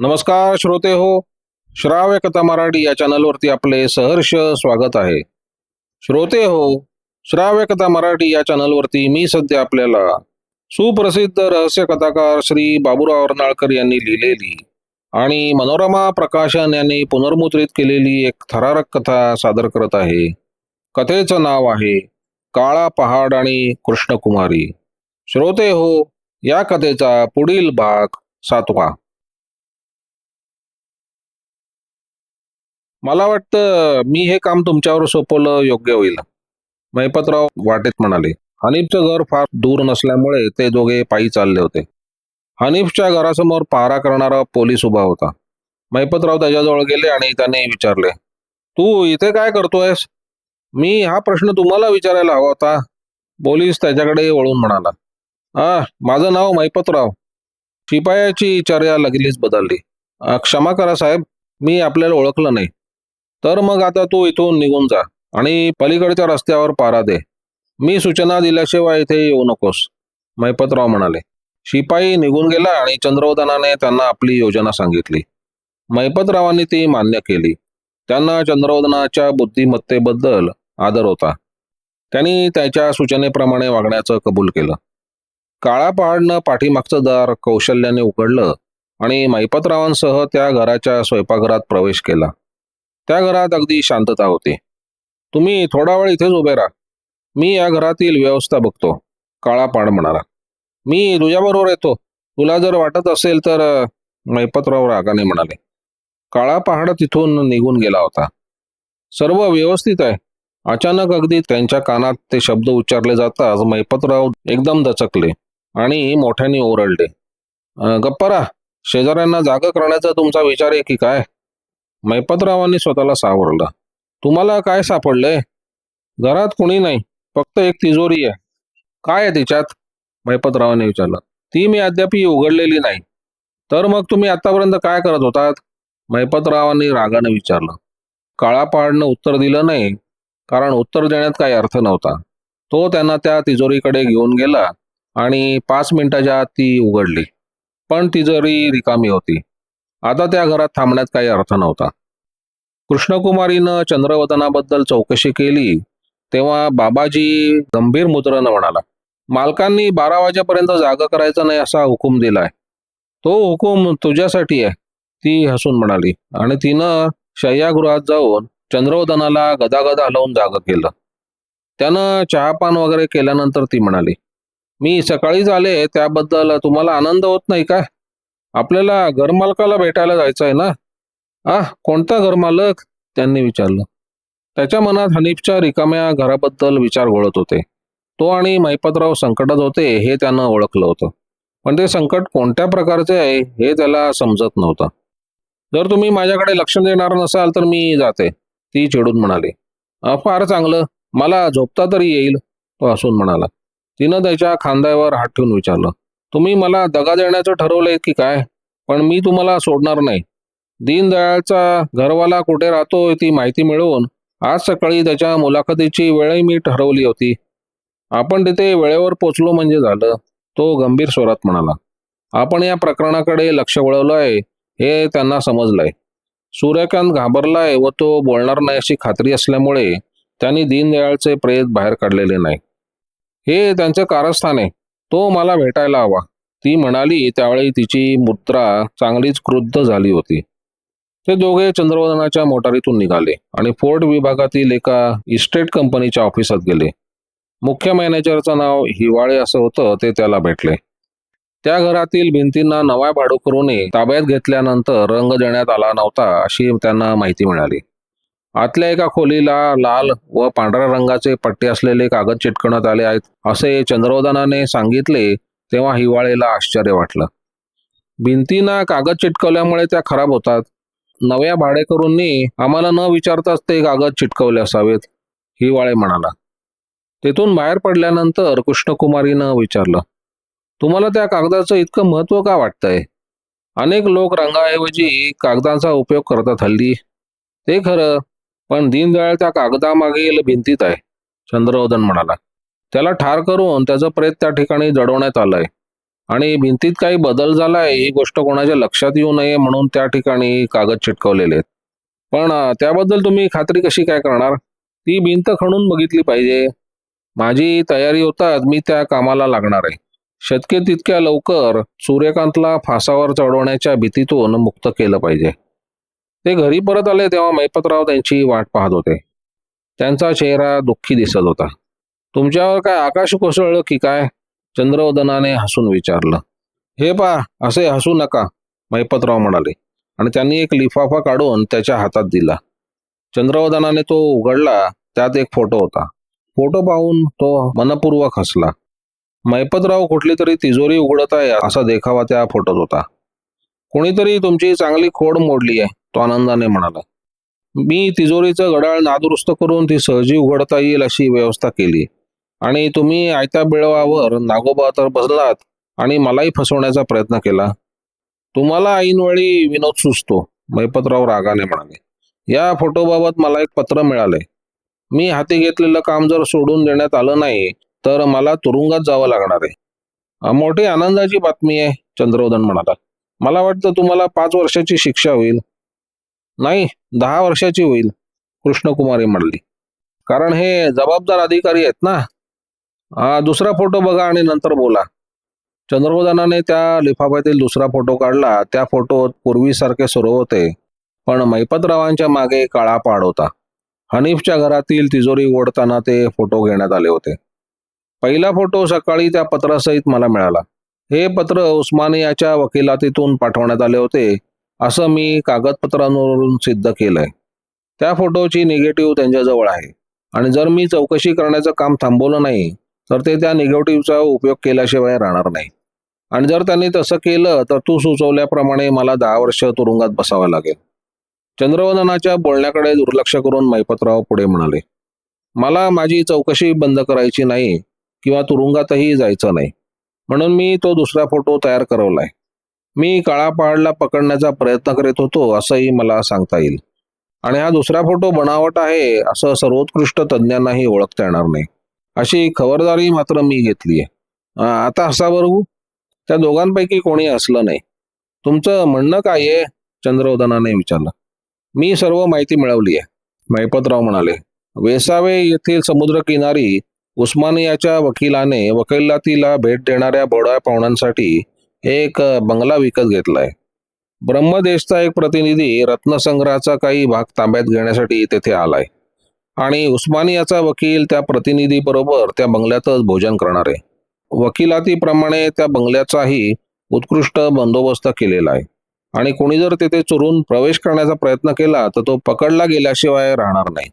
नमस्कार श्रोते हो श्राव्य कथा मराठी या चॅनलवरती आपले सहर्ष स्वागत आहे. श्रोते हो श्राव्य कथा मराठी या चॅनलवरती मी सध्या आपल्याला सुप्रसिद्ध रहस्य कथाकार श्री बाबूराव अर्नाळकर यांनी लिहिलेली आणि मनोरमा प्रकाशन यांनी पुनर्मुद्रित केलेली एक थरारक कथा सादर करत आहे. कथेचं नाव आहे काळा पहाड आणि कृष्णकुमारी. श्रोते हो या कथेचा पुढील भाग सातवा. मला वाटतं मी हे काम तुमच्यावर सोपवलं योग्य होईल. महिपतराव वाटेत म्हणाले हनीफचं घर फार दूर नसल्यामुळे ते दोघे पायी चालले होते. हनीफच्या घरासमोर पहारा करणारा पोलीस उभा होता. महिपतराव त्याच्याजवळ गेले आणि त्याने विचारले तू इथे काय करतोयस? मी हा प्रश्न तुम्हाला विचारायला हवा होता. पोलीस त्याच्याकडे वळून म्हणाला हा माझं नाव महिपतराव. शिपायाची चर्या लगलीच बदलली. क्षमा करा साहेब मी आपल्याला ओळखलं नाही. तर मग आता तू इथून निघून जा आणि पलीकडच्या रस्त्यावर पारा दे. मी सूचना दिल्याशिवाय इथे येऊ नकोस मैपतराव म्हणाले. शिपाई निघून गेला आणि चंद्रवदनाने त्यांना आपली योजना सांगितली. मैपतरावांनी ती मान्य केली. त्यांना चंद्रवदनाच्या बुद्धिमत्तेबद्दल आदर होता. त्यांनी त्याच्या सूचनेप्रमाणे वागण्याचं कबूल केलं. काळा पहाडनं पाठीमागचं दार कौशल्याने उघडलं आणि मैपतरावांसह त्या घराच्या स्वयंपाकघरात प्रवेश केला. त्या घरात अगदी शांतता होती. तुम्ही थोडा वेळ इथेच उभे राहा. मी या घरातील व्यवस्था बघतो. काळा पाड म्हणाला. मी तुझ्याबरोबर येतो. तुला जर वाटत असेल तर मैपतराव रागाने म्हणाले. काळा पहाड तिथून निघून गेला होता. सर्व व्यवस्थित आहे. अचानक अगदी त्यांच्या कानात ते शब्द उच्चारले जाताच मैपतराव एकदम दचकले आणि मोठ्याने ओरडले. गप्परा शेजाऱ्यांना जागा करण्याचा तुमचा विचार आहे की काय? मैपतरावांनी स्वतःला सावरलं. तुम्हाला काय सापडलंय? घरात कोणी नाही फक्त एक तिजोरी आहे. काय आहे तिच्यात? मैपतरावांनी विचारलं. ती मी अद्याप उघडलेली नाही. तर मग तुम्ही आतापर्यंत काय करत होतात? मैपतरावांनी रागानं विचारलं. काळा पहाडनं उत्तर दिलं नाही कारण उत्तर देण्यात काही अर्थ नव्हता. तो त्यांना त्या तिजोरीकडे घेऊन गेला आणि पाच मिनिटाच्या आत ती उघडली. पण तिजोरी रिकामी होती. आता त्या घरात थांबण्यात काही अर्थ नव्हता. कृष्णकुमारीनं चंद्रवदनाबद्दल चौकशी केली तेव्हा बाबाजी गंभीर मुद्रानं म्हणाला मालकांनी बारा वाजेपर्यंत जागा करायचा नाही असा हुकूम दिलाय. तो हुकूम तुझ्यासाठी आहे ती हसून म्हणाली आणि तिनं शय्यागृहात जाऊन चंद्रवदनाला गदागदा हलवून जागा केलं. त्यानं चहापान वगैरे केल्यानंतर ती म्हणाली मी सकाळीच आले त्याबद्दल तुम्हाला आनंद होत नाही का आपल्याला घरमालकाला भेटायला जायचं आहे ना? आ कोणता घरमालक? त्यांनी विचारलं. त्याच्या मनात हनीफच्या रिकाम्या घराबद्दल विचार घोळत होते. तो आणि महिपतराव संकटात होते हे त्यानं ओळखलं होतं. पण ते संकट कोणत्या प्रकारचे आहे हे त्याला समजत नव्हतं. जर तुम्ही माझ्याकडे लक्ष देणार नसाल तर मी जाते ती चिडून म्हणाली. फार चांगलं. मला झोपता तरी येईल तो हसून म्हणाला. तिनं त्याच्या खांद्यावर हात ठेवून विचारलं. तुम्ही मला दगा देण्याचं ठरवलंय की काय? पण मी तुम्हाला सोडणार नाही. दीनदयाळचा घरवाला कुठे राहतोय ती माहिती मिळवून आज सकाळी त्याच्या मुलाखतीची वेळही मी ठरवली होती. आपण तिथे वेळेवर पोचलो म्हणजे झालं तो गंभीर स्वरात म्हणाला. आपण या प्रकरणाकडे लक्ष वळवलं आहे हे त्यांना समजलंय. सूर्यकांत घाबरलाय व तो बोलणार नाही अशी खात्री असल्यामुळे त्यांनी दीनदयाळचे प्रेत बाहेर काढलेले नाही. हे त्यांचं कारस्थान आहे. तो मला भेटायला हवा. ती म्हणाली त्यावेळी तिची मुद्रा चांगलीच क्रुद्ध झाली होती. ते दोघे चंद्रवदनाच्या मोटारीतून निघाले आणि फोर्ट विभागातील एका इस्टेट कंपनीच्या ऑफिसात गेले. मुख्य मॅनेजरचं नाव हिवाळे असं होतं ते त्याला भेटले. त्या घरातील भिंतींना नव्या भाडूकरूने ताब्यात घेतल्यानंतर रंग देण्यात आला नव्हता अशी त्यांना माहिती मिळाली. आतल्या एका खोलीला लाल व पांढऱ्या रंगाचे पट्टे असलेले कागद चिटकवण्यात आले आहेत असे चंद्रवदनाने सांगितले तेव्हा हिवाळेला आश्चर्य वाटलं. भिंतींना कागद चिटकवल्यामुळे त्या खराब होतात. नव्या भाडेकरूंनी आम्हाला न विचारताच ते कागद चिटकवले असावेत हिवाळे म्हणाला. तेथून बाहेर पडल्यानंतर कृष्णकुमारीनं विचारलं तुम्हाला त्या कागदाचं इतकं महत्त्व का वाटतंय? अनेक लोक रंगाऐवजी कागदाचा उपयोग करतात हल्ली. ते खरं पण दीनदयाळ त्या कागदामागील भिंतीत आहे चंद्रवदन म्हणाला. त्याला ठार करून त्याचं प्रेत त्या ठिकाणी जडवण्यात आलंय. आणि भिंतीत काही बदल झालाय ही गोष्ट कोणाच्या लक्षात येऊ नये म्हणून त्या ठिकाणी कागद चिटकवलेले आहेत. पण त्याबद्दल तुम्ही खात्री कशी काय करणार? ती भिंत खणून बघितली पाहिजे. माझी तयारी होतात मी त्या कामाला लागणार आहे. शतके तितक्या लवकर सूर्यकांतला फासावर चढवण्याच्या भीतीतून मुक्त केलं पाहिजे. ते घरी परत आले तेव्हा मैपतराव त्यांची वाट पाहत होते. त्यांचा चेहरा दुःखी दिसत होता. तुमच्यावर काय आकाश कोसळलं की काय? चंद्रवदनाने हसून विचारलं. हे पा असे हसू नका मैपतराव म्हणाले. आणि त्यांनी एक लिफाफा काढून त्याच्या हातात दिला. चंद्रवदनाने तो उघडला त्यात एक फोटो होता. फोटो पाहून तो मनपूर्वक हसला. मैपतराव कुठली तरी तिजोरी उघडत आहे असा देखावा त्या फोटोत होता. कोणीतरी तुमची चांगली खोड मोडली आहे तो आनंदाने म्हणाला मी तिजोरीचं घड्याळ नादुरुस्त करून ती सहजी उघडता येईल अशी व्यवस्था केली. आणि तुम्ही आयत्या बिळवावर नागोबा तर बसलात आणि मलाही फसवण्याचा प्रयत्न केला. तुम्हाला ऐनवेळी विनोद सुचतो मैपतराव रागाने म्हणाले. या फोटोबाबत मला एक पत्र मिळालंय मी हाती घेतलेलं काम जर सोडून देण्यात आलं नाही तर मला तुरुंगात जावं लागणार आहे. मोठी आनंदाची बातमी आहे चंद्रवदन म्हणाला. मला वाटतं तुम्हाला पाच वर्षाची शिक्षा होईल. नाही दहा वर्षाची होईल कृष्णकुमारी म्हणली. कारण हे जबाबदार अधिकारी आहेत ना. हा दुसरा फोटो बघा आणि नंतर बोला. चंद्रबोधनाने त्या लिफाफ्यातील दुसरा फोटो काढला. त्या फोटोत पूर्वीसारखे सुरू होते पण मैपतरावांच्या मागे काळा पाड होता. हनीफच्या घरातील तिजोरी ओढताना ते फोटो घेण्यात आले होते. पहिला फोटो सकाळी त्या पत्रासहित मला मिळाला. हे पत्र उस्मानियाच्या वकिलातीतून पाठवण्यात आले होते. असं मी कागदपत्रांवरून सिद्ध केलंय. त्या फोटोची निगेटिव्ह त्यांच्याजवळ आहे. आणि जर मी चौकशी करण्याचं काम थांबवलं नाही तर ते त्या निगेटिव्हचा उपयोग केल्याशिवाय राहणार नाही. आणि जर त्यांनी तसं केलं तर तू सुचवल्याप्रमाणे मला दहा वर्ष तुरुंगात बसावं लागेल. चंद्रवदनाच्या बोलण्याकडे दुर्लक्ष करून मैपतराव पुढे म्हणाले मला माझी चौकशी बंद करायची नाही किंवा तुरुंगातही जायचं नाही. म्हणून मी तो दुसरा फोटो तयार करवलाय. मी काळा पहाडला पकडण्याचा प्रयत्न करीत होतो असंही मला सांगता येईल. आणि हा दुसरा फोटो बनावट आहे असं सर्वोत्कृष्ट तज्ज्ञांनाही ओळखता येणार नाही. अशी खबरदारी मात्र मी घेतली आहे. आता हसा बरगू त्या दोघांपैकी कोणी असलं नाही. तुमचं म्हणणं काय आहे? चंद्रवदनाने विचारलं. मी सर्व माहिती मिळवली आहे. मैपतराव म्हणाले वेसावे येथील समुद्रकिनारी उस्मानियाच्या वकिलाने वकिलातीला भेट देणाऱ्या बोडा पाहुण्यांसाठी एक बंगला विकत घेतलाय. ब्रह्मदेशचा एक प्रतिनिधी रत्नसंग्रहाचा काही भाग ताब्यात घेण्यासाठी तेथे आलाय. आणि उस्मानियाचा वकील त्या प्रतिनिधी बरोबर त्या बंगल्यातच भोजन करणार. आहे वकिलातीप्रमाणे त्या बंगल्याचाही उत्कृष्ट बंदोबस्त केलेला आहे. आणि कोणी जर तेथे चोरून प्रवेश करण्याचा प्रयत्न केला तर तो पकडला गेल्याशिवाय राहणार नाही.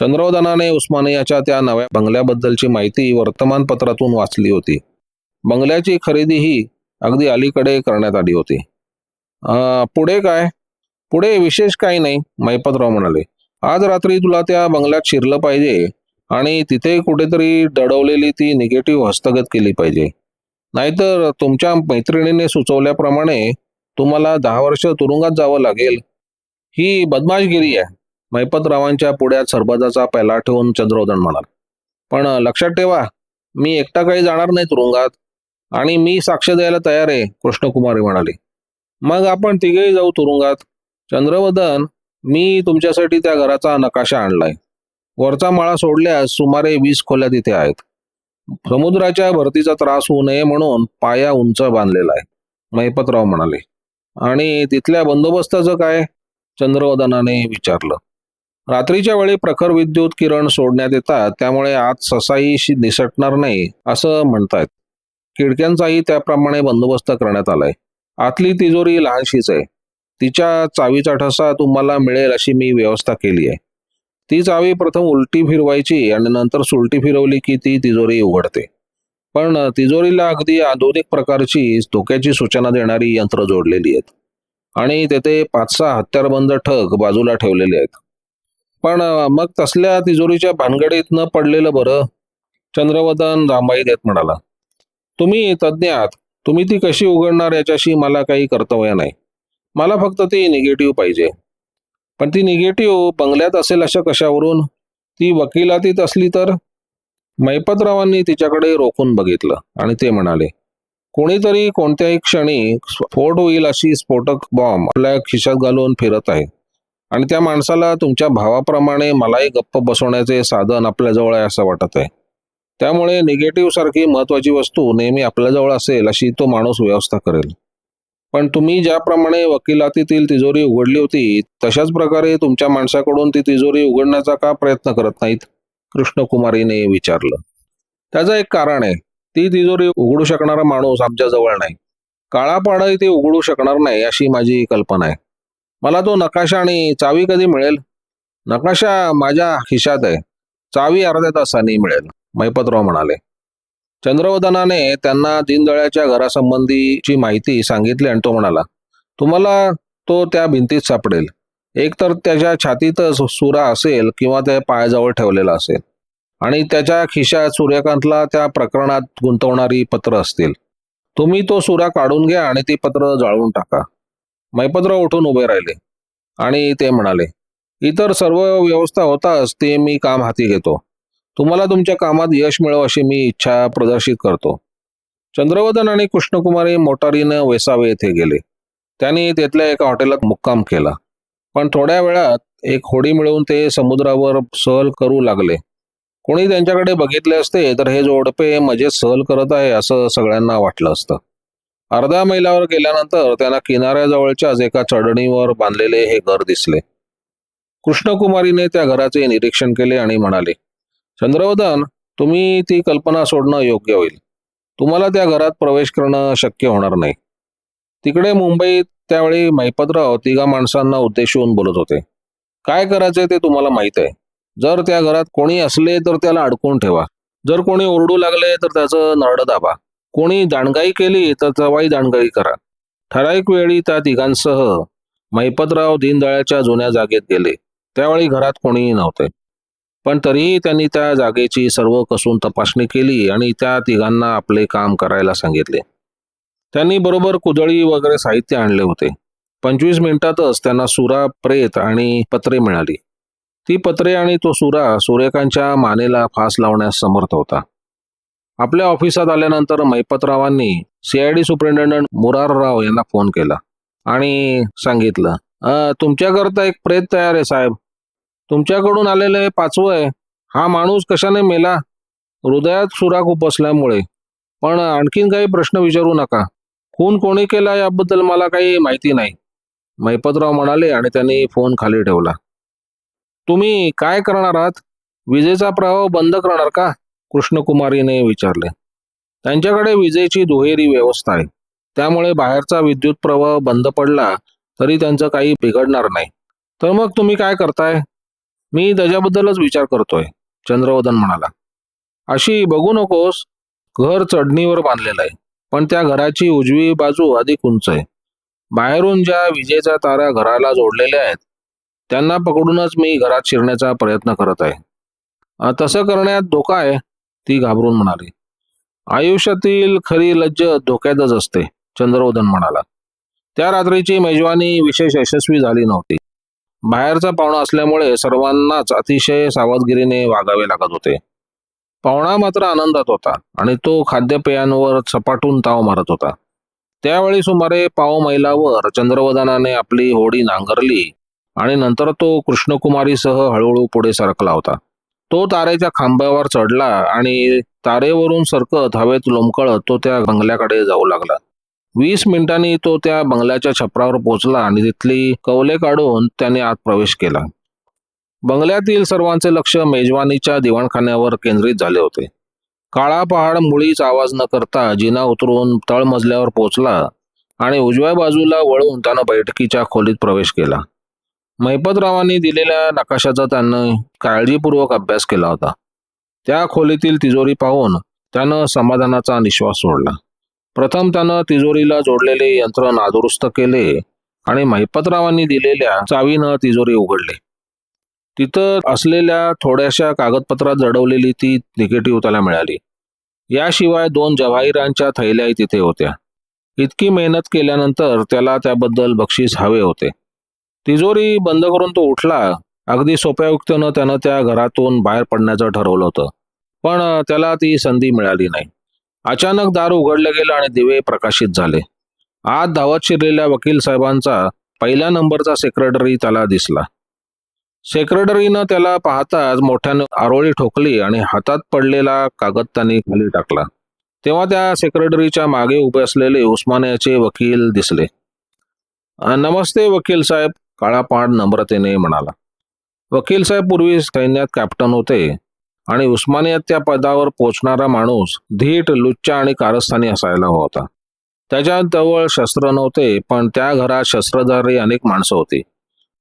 चंद्रोदनाने उस्मानियाच्या त्या नव्या बंगल्याबद्दलची माहिती वर्तमानपत्रातून वाचली होती. बंगल्याची खरेदी ही अगदी अलीकडे करण्यात आली होती. पुढे काय? पुढे विशेष काही नाही मैपतराव म्हणाले. आज रात्री तुला त्या बंगल्यात शिरलं पाहिजे आणि तिथे कुठेतरी दडवलेली ती निगेटिव्ह हस्तगत केली पाहिजे. नाहीतर तुमच्या मैत्रिणीने सुचवल्याप्रमाणे तुम्हाला दहा वर्ष तुरुंगात जावं लागेल. ही बदमाशगिरी आहे मैपतरावांच्या पुढ्यात सरबजाचा पहिला ठेवून चंद्रोदन म्हणाल. पण लक्षात ठेवा मी एकटा काही जाणार नाही तुरुंगात. आणि मी साक्ष द्यायला तयार आहे कृष्णकुमारी म्हणाली. मग आपण तिघेही जाऊ तुरुंगात. चंद्रवदन मी तुमच्यासाठी त्या घराचा नकाशा आणलाय. वरचा माळा सोडल्यास सुमारे वीस खोल्या तिथे आहेत. समुद्राच्या भरतीचा त्रास होऊ नये म्हणून पाया उंच बांधलेला आहे महिपतराव म्हणाले. आणि तिथल्या बंदोबस्ताचं काय? चंद्रवदनाने विचारलं. रात्रीच्या वेळी प्रखर विद्युत किरण सोडण्यात येतात त्यामुळे आत ससाईशी निसटणार नाही असं म्हणतायत. खिडक्यांचाही त्याप्रमाणे बंदोबस्त करण्यात आलाय. आतली तिजोरी लहानशीच आहे. तिच्या चावीचा ठसा तुम्हाला मिळेल अशी मी व्यवस्था केली आहे. ती चावी प्रथम उलटी फिरवायची आणि नंतर सुलटी फिरवली की ती तिजोरी उघडते. पण तिजोरीला अगदी आधुनिक प्रकारची धोक्याची सूचना देणारी यंत्र जोडलेली आहेत. आणि तेथे पाच सहा हत्यारबंद ठग बाजूला ठेवलेले आहेत. पण मग तसल्या तिजोरीच्या भानगडीत न पडलेलं बरं? चंद्रवदन रामबाई देत म्हणाला तुम्ही तज्ज्ञ आहात तुम्ही ती कशी उघडणार याच्याशी मला काही कर्तव्य नाही. मला फक्त ती निगेटिव्ह पाहिजे. पण ती निगेटिव्ह बंगल्यात असेल अशा कशावरून? ती वकिलातीत असली तर? मैपतरावांनी तिच्याकडे रोखून बघितलं आणि ते म्हणाले कोणीतरी कोणत्याही क्षणी स्फोट होईल अशी स्फोटक बॉम्ब आपल्या खिशात घालून फिरत आहे. आणि त्या माणसाला तुमच्या भावाप्रमाणे मलाही गप्प बसवण्याचे साधन आपल्याजवळ आहे असं वाटत आहे. त्यामुळे निगेटिव्ह सारखी महत्वाची वस्तू नेहमी आपल्याजवळ असेल अशी तो माणूस व्यवस्था करेल. पण तुम्ही ज्याप्रमाणे वकिलातीतील तिजोरी उघडली होती तशाच प्रकारे तुमच्या माणसाकडून ती तिजोरी उघडण्याचा का प्रयत्न करत नाहीत? कृष्णकुमारीने विचारलं. त्याचं एक कारण आहे ती तिजोरी उघडू शकणारा माणूस आमच्या जवळ नाही. काळापाडही ती उघडू शकणार नाही अशी माझी कल्पना आहे. मला तो नकाशा आणि चावी कधी मिळेल? नकाशा माझ्या खिशात आहे. चावी अर्ध्या तासाने मिळेल. मैपतराव म्हणाले. चंद्रवदनाने त्यांना दीनदळ्याच्या घरासंबंधीची माहिती सांगितली आणि तो म्हणाला तुम्हाला तो त्या भिंतीत सापडेल. एकतर त्याच्या छातीतच सुरा असेल किंवा त्या पायाजवळ ठेवलेला असेल आणि त्याच्या खिशात सूर्यकांतला त्या प्रकरणात गुंतवणारी पत्र असतील. तुम्ही तो सुरा काढून घ्या आणि ती पत्र जाळून टाका. मैपतराव उठून उभे राहिले आणि ते म्हणाले इतर सर्व व्यवस्था होताच ते मी काम हाती घेतो. तुम्हाला तुमच्या कामात यश मिळव अशी मी इच्छा प्रदर्शित करतो. चंद्रवदन आणि कृष्णकुमारी मोटारीनं वेसावे येथे गेले. त्यांनी तेथल्या एका हॉटेलात मुक्काम केला. पण थोड्या वेळात एक होडी मिळवून ते समुद्रावर सहल करू लागले. कोणी त्यांच्याकडे बघितले असते तर हे जोडपे मजेत सहल करत आहे असं सगळ्यांना वाटलं असतं. अर्ध्या मैलावर गेल्यानंतर त्यांना किनाऱ्याजवळच्याच एका चढणीवर बांधलेले हे घर दिसले. कृष्णकुमारीने त्या घराचे निरीक्षण केले आणि म्हणाले चंद्रवदन तुम्ही ती कल्पना सोडणं योग्य होईल. तुम्हाला त्या घरात प्रवेश करणं शक्य होणार नाही. तिकडे मुंबईत त्यावेळी मैपतराव तिघा माणसांना उद्देशून बोलत होते. काय करायचे ते तुम्हाला माहीत आहे. जर त्या घरात कोणी असले तर त्याला अडकून ठेवा. जर कोणी ओरडू लागले तर त्याचं नरड दाबा. कोणी दांडगाई केली तर तवाई दांडगाई करा. ठराविक वेळी त्या तिघांसह मैपतराव दीनदळ्याच्या जुन्या जागेत गेले. त्यावेळी घरात कोणीही नव्हते. पण तरीही त्यांनी त्या जागेची सर्व कसून तपासणी केली आणि त्या तिघांना आपले काम करायला सांगितले. त्यांनी बरोबर कुदळी वगैरे साहित्य आणले होते. पंचवीस मिनिटातच त्यांना सुरा प्रेत आणि पत्रे मिळाली. ती पत्रे आणि तो सुरा सूर्यकांतच्या मानेला फास लावण्यास समर्थ होता. आपल्या ऑफिसात आल्यानंतर मैपतरावांनी सीआयडी सुपरिटेंडंट मुरारराव यांना फोन केला आणि सांगितलं तुमच्याकरता एक प्रेत तयार आहे साहेब. तुमच्याकडून आलेलं हे पाचवं आहे. हा माणूस कशाने मेला? हृदयात सुराख उपसल्यामुळे. पण आणखीन काही प्रश्न विचारू नका. खून कोणी केला याबद्दल मला काही माहिती नाही. मैपतराव म्हणाले आणि त्यांनी फोन खाली ठेवला. तुम्ही काय करणार आहात? विजेचा प्रवाह बंद करणार का? कृष्णकुमारीने विचारले. त्यांच्याकडे विजेची दुहेरी व्यवस्था आहे. त्यामुळे बाहेरचा विद्युत प्रवाह बंद पडला तरी त्यांचं काही बिघडणार नाही. तर मग तुम्ही काय करताय? मी त्याच्याबद्दलच विचार करतोय चंद्रवदन म्हणाला. अशी बघू नकोस घर चढणीवर बांधलेलं आहे पण त्या घराची उजवी बाजू अधिक उंच आहे. बाहेरून ज्या विजेच्या तारा घराला जोडलेल्या आहेत त्यांना पकडूनच मी घरात शिरण्याचा प्रयत्न करत आहे. तसं करण्यात धोका आहे ती घाबरून म्हणाली. आयुष्यातील खरी लज्जत धोक्यातच असते चंद्रवदन म्हणाला. त्या रात्रीची मेजवानी विशेष यशस्वी झाली नव्हती. बाहेरचा पाहुणा असल्यामुळे सर्वांनाच अतिशय सावधगिरीने वागावे लागत होते. पाहुणा मात्र आनंदात होता आणि तो खाद्यपेयांवर सपाटून ताव मारत होता. त्यावेळी सुमारे पाव मैलावर चंद्रवदनाने आपली होडी नांगरली आणि नंतर तो कृष्णकुमारीसह हळूहळू पुढे सरकला होता. तो तारेच्या खांबावर चढला आणि तारेवरून सरकत हवेत लोंबकळत तो त्या बंगल्याकडे जाऊ लागला. वीस मिनिटांनी तो त्या बंगल्याच्या छपरावर पोहोचला आणि तिथली कवले काढून त्याने आत प्रवेश केला. बंगल्यातील सर्वांचे लक्ष मेजवानीच्या दिवाणखान्यावर केंद्रित झाले होते. काळा पहाड मुळीच आवाज न करता जिना उतरून तळमजल्यावर पोहोचला आणि उजव्या बाजूला वळून त्यानं बैठकीच्या खोलीत प्रवेश केला. महिपतरावांनी दिलेल्या नकाशाचा त्यानं काळजीपूर्वक अभ्यास केला होता. त्या खोलीतील तिजोरी पाहून त्यानं समाधानाचा निश्वास सोडला. प्रथम त्यानं तिजोरीला जोडलेले यंत्र नादुरुस्त केले आणि महिपतरावांनी दिलेल्या चावीनं तिजोरी उघडले. तिथं असलेल्या थोड्याशा कागदपत्रात जडवलेली ती निगेटिव्ह त्याला मिळाली. याशिवाय दोन जवाहिरांच्या थैल्याही तिथे होत्या. इतकी मेहनत केल्यानंतर त्याला त्याबद्दल बक्षीस हवे होते. तिजोरी बंद करून तो उठला. अगदी सोप्या युक्तीनं त्यानं त्या घरातून बाहेर पडण्याचं ठरवलं होतं. पण त्याला ती संधी मिळाली नाही. अचानक दार उघडलं गेलं आणि दिवे प्रकाशित झाले. आत धावत शिरलेल्या वकील साहेबांचा पहिल्या नंबरचा सेक्रेटरी त्याला दिसला. सेक्रेटरीनं त्याला पाहताच मोठ्यानं आरोळी ठोकली आणि हातात पडलेला कागद त्यांनी खाली टाकला. तेव्हा त्या सेक्रेटरीच्या मागे उभे असलेले उस्मानियाचे वकील दिसले. नमस्ते वकील साहेब काळापाड नम्रतेने म्हणाला. वकील साहेब पूर्वी सैन्यात कॅप्टन होते. आणि उस्मानियात त्या पदावर पोचणारा माणूस धीट लुच्चा आणि कारस्थानी असायला हवा होता. त्याच्याजवळ शस्त्र नव्हते पण त्या घरात शस्त्रधारी अनेक माणसं होती.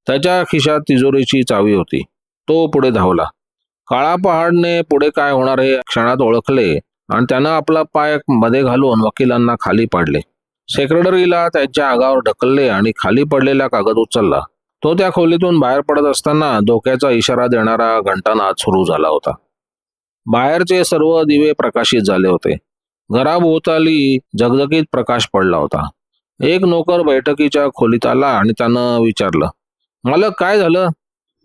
त्याच्या खिशात तिजोरीची चावी होती. तो पुढे धावला. काळा पहाडने पुढे काय होणार हे क्षणात ओळखले आणि त्यानं आपला पायमध्ये घालून वकिलांना खाली पाडले. सेक्रेटरीला त्यांच्या आगावर ढकलले आणि खाली पडलेला कागद उचलला. तो त्या खोलीतून बाहेर पडत असताना धोक्याचा इशारा देणारा घंटानाद सुरू झाला होता. बाहेरचे सर्व दिवे प्रकाशित झाले होते. घराभोवताली झगझगीत प्रकाश पडला होता. एक नोकर बैठकीच्या खोलीत आला आणि त्यानं विचारलं मला काय झालं?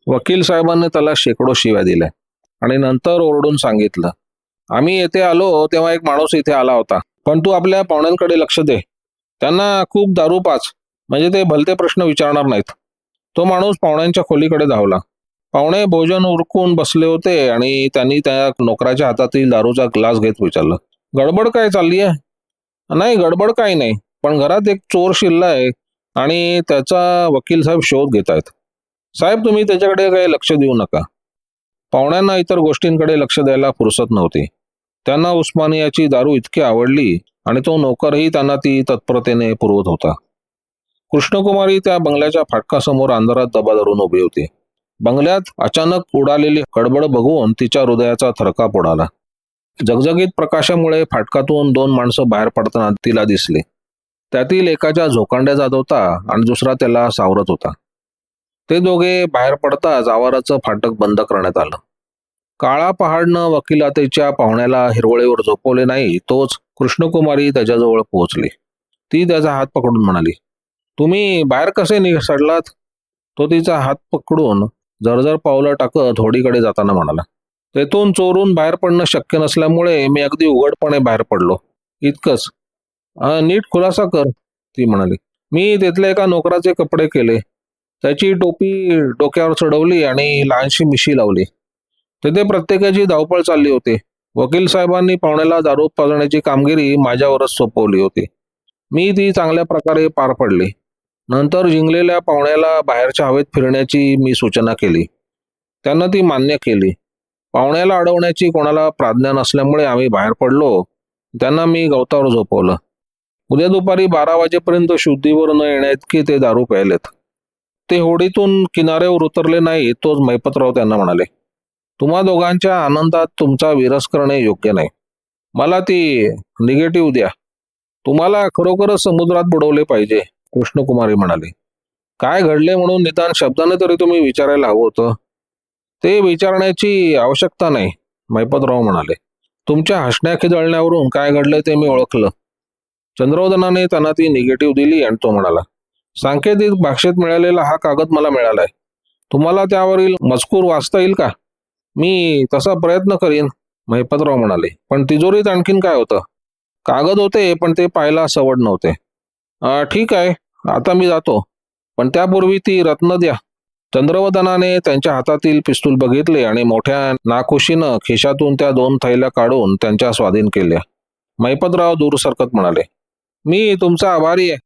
वकील साहेबांनी त्याला शेकडो शिव्या दिल्या आणि नंतर ओरडून सांगितलं आम्ही येथे आलो तेव्हा एक माणूस इथे आला होता पण तू आपल्या पाहुण्यांकडे लक्ष दे. त्यांना खूप दारू पाच म्हणजे ते भलते प्रश्न विचारणार नाहीत. तो माणूस पाहुण्यांच्या खोलीकडे धावला. पाहुणे भोजन उरकून बसले होते आणि त्यांनी त्या नोकराच्या हातातील दारूचा ग्लास घेत विचारलं गडबड काय चालली आहे? नाही गडबड काही नाही पण घरात एक चोर शिरलाय आणि त्याचा वकील साहेब शोध घेत आहेत. साहेब तुम्ही त्याच्याकडे काही लक्ष देऊ नका. पाहुण्यांना इतर गोष्टींकडे लक्ष द्यायला फुरसत नव्हती. त्यांना उस्मानियाची दारू इतकी आवडली आणि तो नोकरही त्यांना ती तत्परतेने पुरवत होता. कृष्णकुमारी त्या बंगल्याच्या फाटकासमोर अंधारात दबा धरून उभी होती. बंगल्यात अचानक उडालेली गडबड बघून तिच्या हृदयाचा थरकाप उडाला. जगजगीत प्रकाशामुळे फाटकातून दोन माणसं बाहेर पडताना तिला दिसली. त्यातील एकाच्या झोकांड्या जात होता आणि दुसरा त्याला सावरत होता. ते दोघे बाहेर पडताच आवाराचं फाटक बंद करण्यात आलं. काळा पहाडनं वकिलातीच्या पाहुण्याला हिरवळीवर झोपवले नाही तोच कृष्णकुमारी त्याच्याजवळ पोहोचली. ती त्याचा हात पकडून म्हणाली तुम्ही बाहेर कसे निसडलात तो तिचा हात पकडून जरजर पावलं टाकत होडीकडे जाताना म्हणाला तेथून चोरून बाहेर पडणं शक्य नसल्यामुळे मी अगदी उघडपणे बाहेर पडलो. इतकंच. नीट खुलासा कर ती म्हणाली. मी तिथल्या एका नोकराचे कपडे केले. त्याची टोपी डोक्यावर चढवली आणि लहानशी मिशी लावली. तिथे प्रत्येकाची धावपळ चालली होती. वकील साहेबांनी पाहुण्याला दारू पाजण्याची कामगिरी माझ्यावरच सोपवली होती. मी ती चांगल्या प्रकारे पार पडली. नंतर जिंकलेल्या पाहुण्याला बाहेरच्या हवेत फिरण्याची मी सूचना केली. त्यांना ती मान्य केली. पाहुण्याला अडवण्याची कोणाला प्राज्ञा नसल्यामुळे आम्ही बाहेर पडलो. त्यांना मी गवतावर झोपवलं. उद्या दुपारी बारा वाजेपर्यंत शुद्धीवर न येण्यात की ते दारू प्यायलेत. ते होडीतून किनाऱ्यावर उतरले नाही तोच मैपतराव त्यांना म्हणाले तुम्हा दोघांच्या आनंदात तुमचा विरस करणे योग्य नाही. मला ती निगेटिव्ह द्या. तुम्हाला खरोखरच समुद्रात बुडवले पाहिजे. कृष्णकुमारी म्हणाली काय घडले म्हणून निदान शब्दाने तरी तुम्ही विचारायला हवं होतं? ते विचारण्याची आवश्यकता नाही मैपतराव म्हणाले. तुमच्या हसण्या खिदळण्यावरून काय घडलंय ते मी ओळखलं. चंद्रोदनाने त्यांना ती निगेटिव्ह दिली आणि तो म्हणाला सांकेतिक भाषेत मिळालेला हा कागद मला मिळालाय. तुम्हाला त्यावरील मजकूर वाचता येईल का? मी तसा प्रयत्न करीन महिपतराव म्हणाले. पण तिजोरीत आणखीन काय होतं? कागद होते पण ते पाहायला सवड नव्हते. ठीक आहे. आता मी जातो. पण त्यापूर्वी ती रत्न द्या. चंद्रवदनाने त्यांच्या हातातील पिस्तूल बघितले आणि मोठ्या नाखुशीनं खिशातून त्या दोन थैल्या काढून त्यांच्या स्वाधीन केल्या. मैपतराव दूर सरकत म्हणाले मी तुमचा आभारी आहे.